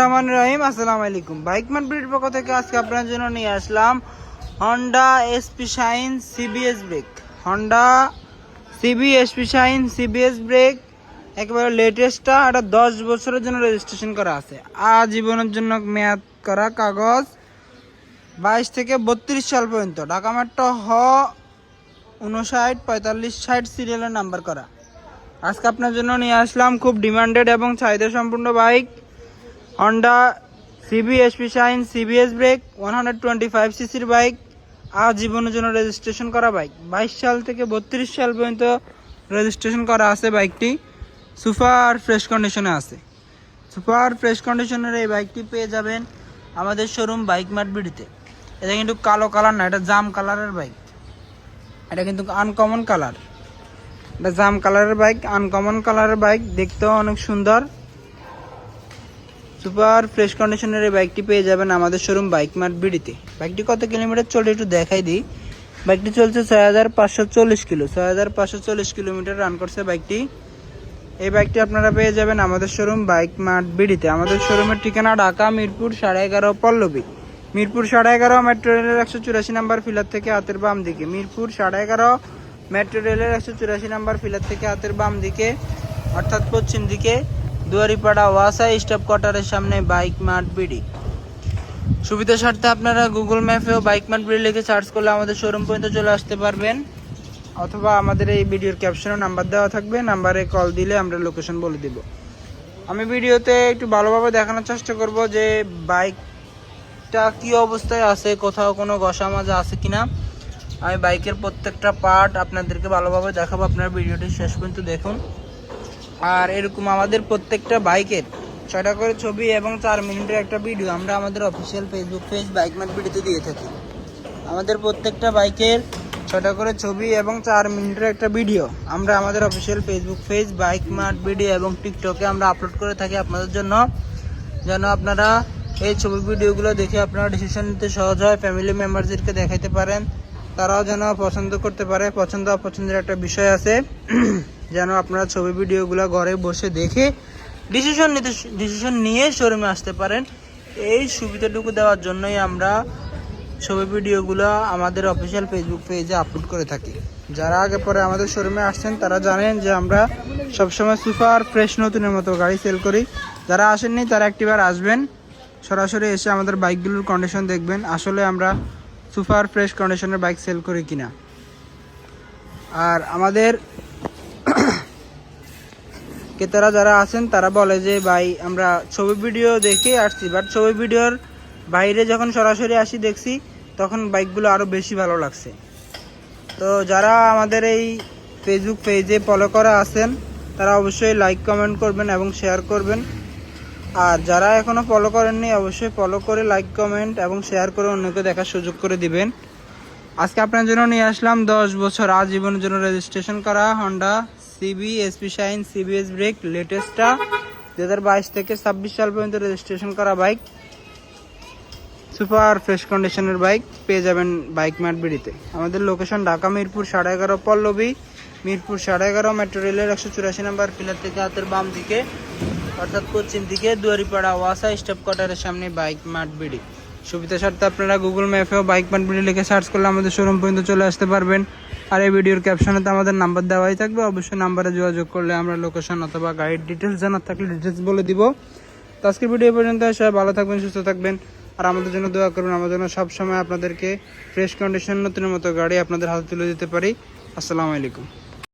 রহমানির রহিম, আসসালামু আলাইকুম। বাইক থেকে আজকে আপনার জন্য নিয়ে আসলাম Honda CBS brake Honda CB CBS brake একেবারে লেটেস্টটা দশ বছরের জন্য রেজিস্ট্রেশন করা আছে। আজীবনের জন্য মেয়াদ করা কাগজ, বাইশ থেকে বত্রিশ সাল পর্যন্ত। ঢাকা মেট্রো হ উনষাট পঁয়তাল্লিশ, ষাট সিরিয়ালের নাম্বার করা। আজকে আপনার জন্য নিয়ে আসলাম খুব ডিমান্ডেড এবং চাহিদা সম্পূর্ণ bike. Honda CB SP Shine CBS brake one hundred twenty five সিসির বাইক আজীবনের জন্য রেজিস্ট্রেশন করা বাইক বাইশ সাল থেকে বত্রিশ সাল পর্যন্ত রেজিস্ট্রেশন করা আছে বাইকটি সুপার ফ্রেশ কন্ডিশনে আছে। সুপার ফ্রেশ কন্ডিশনের এই বাইকটি পেয়ে যাবেন আমাদের শোরুম বাইক মার্ট বিডিতে। এটা কিন্তু কালো কালার না, এটা জাম কালারের বাইক এটা কিন্তু আনকমন কালার এটা জাম কালারের বাইক আনকমন কালারের বাইক দেখতেও অনেক সুন্দর। সুপার ফ্রেশ কন্ডিশনের এই বাইকটি পেয়ে যাবেন আমাদের শোরুম বাইক মার্ট বিডিতে। বাইকটি কত কিলোমিটার চলে একটু দেখাই দিই। বাইকটি চলছে ছয় হাজার পাঁচশো চল্লিশ কিলো। ছয় হাজার পাঁচশো চল্লিশ কিলোমিটার রান করছে বাইকটি। এই বাইকটি আপনারা পেয়ে যাবেন আমাদের শোরুম বাইক মার্ট বিডিতে। আমাদের শোরুমের ঠিকানা ঢাকা, মিরপুর, সাড়ে এগারো, পল্লবী। মিরপুর, সাড়ে এগারো মেট্রো রেলের একশো চুরাশি নাম্বার ফিলার থেকে হাতের বাম দিকে। মিরপুর, সাড়ে এগারো মেট্রো রেলের একশো চুরাশি নাম্বার ফিলার থেকে হাতের বাম দিকে, অর্থাৎ পশ্চিম দিকে। দুয়ারিপাড়া ওয়াসা স্টপ কোয়ার্টারের সামনে বাইক মার্ট বিডি। সুবিধা স্বার্থে আপনারা গুগল ম্যাপেও বাইক মার্ট বিডি লিখে সার্চ করলে আমাদের শোরুম পর্যন্ত চলে আসতে পারবেন। অথবা আমাদের এই ভিডিওর ক্যাপশনে নাম্বার দেওয়া থাকবে, নাম্বারে কল দিলে আমরা লোকেশন বলে দিব। আমি ভিডিওতে একটু ভালোভাবে দেখানোর চেষ্টা করব যে বাইকটা কি অবস্থায় আছে, কোথাও কোনো ঘষা মাজা আছে কি না আমি বাইকের প্রত্যেকটা পার্ট আপনাদেরকে ভালোভাবে দেখাবো, আপনারা ভিডিওটি শেষ পর্যন্ত দেখুন। আর এরকম আমাদের প্রত্যেকটা বাইকের ছয়টা করে ছবি এবং চার মিনিটের একটা ভিডিও আমরা আমাদের official Facebook page bike mart ভিডিওতে দিয়ে থাকি। আমাদের প্রত্যেকটা বাইকের ছটা করে ছবি এবং চার মিনিটের একটা ভিডিও আমরা আমাদের official Facebook page bike mart video এবং টিকটকে আমরা আপলোড করে থাকি আপনাদের জন্য। যেন আপনারা এই ছবি ভিডিওগুলো দেখে আপনারা ডিসিশন নিতে সহজ হয় ফ্যামিলি মেম্বারদেরকে দেখাইতে পারেন। তারাও যেন পছন্দ করতে পারে পছন্দ অপছন্দের একটা বিষয় আছে। যেন আপনারা ছবি ভিডিওগুলো ঘরে বসে দেখে ডিসিশন নিতে ডিসিশন নিয়ে শোরুমে আসতে পারেন। এই সুবিধাটুকু দেওয়ার জন্যই আমরা ছবি ভিডিওগুলো আমাদের অফিসিয়াল ফেসবুক পেজে আপলোড করে থাকি। যারা আগে পরে আমাদের শোরুমে আসছেন, তারা জানেন যে আমরা সবসময় সুপার ফ্রেশ নতুনের মতো গাড়ি সেল করি। যারা আসেননি, তারা একটিবার আসবেন। সরাসরি এসে আমাদের বাইকগুলোর কন্ডিশন দেখবেন, আসলে আমরা সুপার ফ্রেশ কন্ডিশনের বাইক সেল করি কিনা। আর আমাদের ক্রেতারা যারা আছেন, তারা বলে যে, ভাই, আমরা ছবি ভিডিও দেখে আসছি। বাট ছবি ভিডিওর বাইরে যখন সরাসরি আসি, দেখছি, তখন বাইকগুলো আরও বেশি ভালো লাগছে। তো যারা আমাদের এই ফেসবুক পেজে ফলো করা আছেন, তারা অবশ্যই লাইক কমেন্ট করবেন এবং শেয়ার করবেন। আর যারা এখনও ফলো করেননি, অবশ্যই ফলো করে লাইক কমেন্ট এবং শেয়ার করে অন্যকে দেখার সুযোগ করে দিবেন। আজকে আপনার জন্য নিয়ে আসলাম দশ বছর আজীবনের জন্য রেজিস্ট্রেশন করা Honda CB, SP Shine CBS brake, লেটেস্টটা। দু হাজার বাইশ থেকে ছাব্বিশ সাল পর্যন্ত রেজিস্ট্রেশন করা বাইক। সুপার ফ্রেশ কন্ডিশনের বাইক। পেয়ে যাবেন বাইক ম্যাট বিড়িতে। আমাদের লোকেশন ঢাকা, মিরপুর, সাড়ে এগারো পল্লবী। মিরপুর, সাড়ে এগারো, মেট্রো রেলের একশো চুরাশি নাম্বার ফিলার থেকে হাতের বাম দিকে, অর্থাৎ পশ্চিম দিকে, দুয়ারিপাড়া, ওয়াসা, স্টপ কোয়ার্টারের সামনে বাইক মাঠ বিডি। সুবিধা স্বার্থে আপনারা গুগল ম্যাপেও বাইক মাঠ বিডি লিখে সার্চ করলে আমাদের শোরুম পর্যন্ত চলে আসতে পারবেন। আর এই ভিডিওর ক্যাপশনে তো আমাদের নাম্বার দেওয়াই থাকবে। অবশ্যই নাম্বারে যোগাযোগ করলে আমরা লোকেশন অথবা গাড়ির ডিটেলস জানার থাকলে ডিটেলস বলে দিব। তো আজকের ভিডিও পর্যন্ত, সবাই ভালো থাকবেন, সুস্থ থাকবেন। আর আমাদের জন্য দোয়া করবেন আমাদের জন্য সবসময় আপনাদেরকে ফ্রেশ কন্ডিশন নতুনের মতো গাড়ি আপনাদের হাতে তুলে দিতে পারি। আসসালামু আলাইকুম।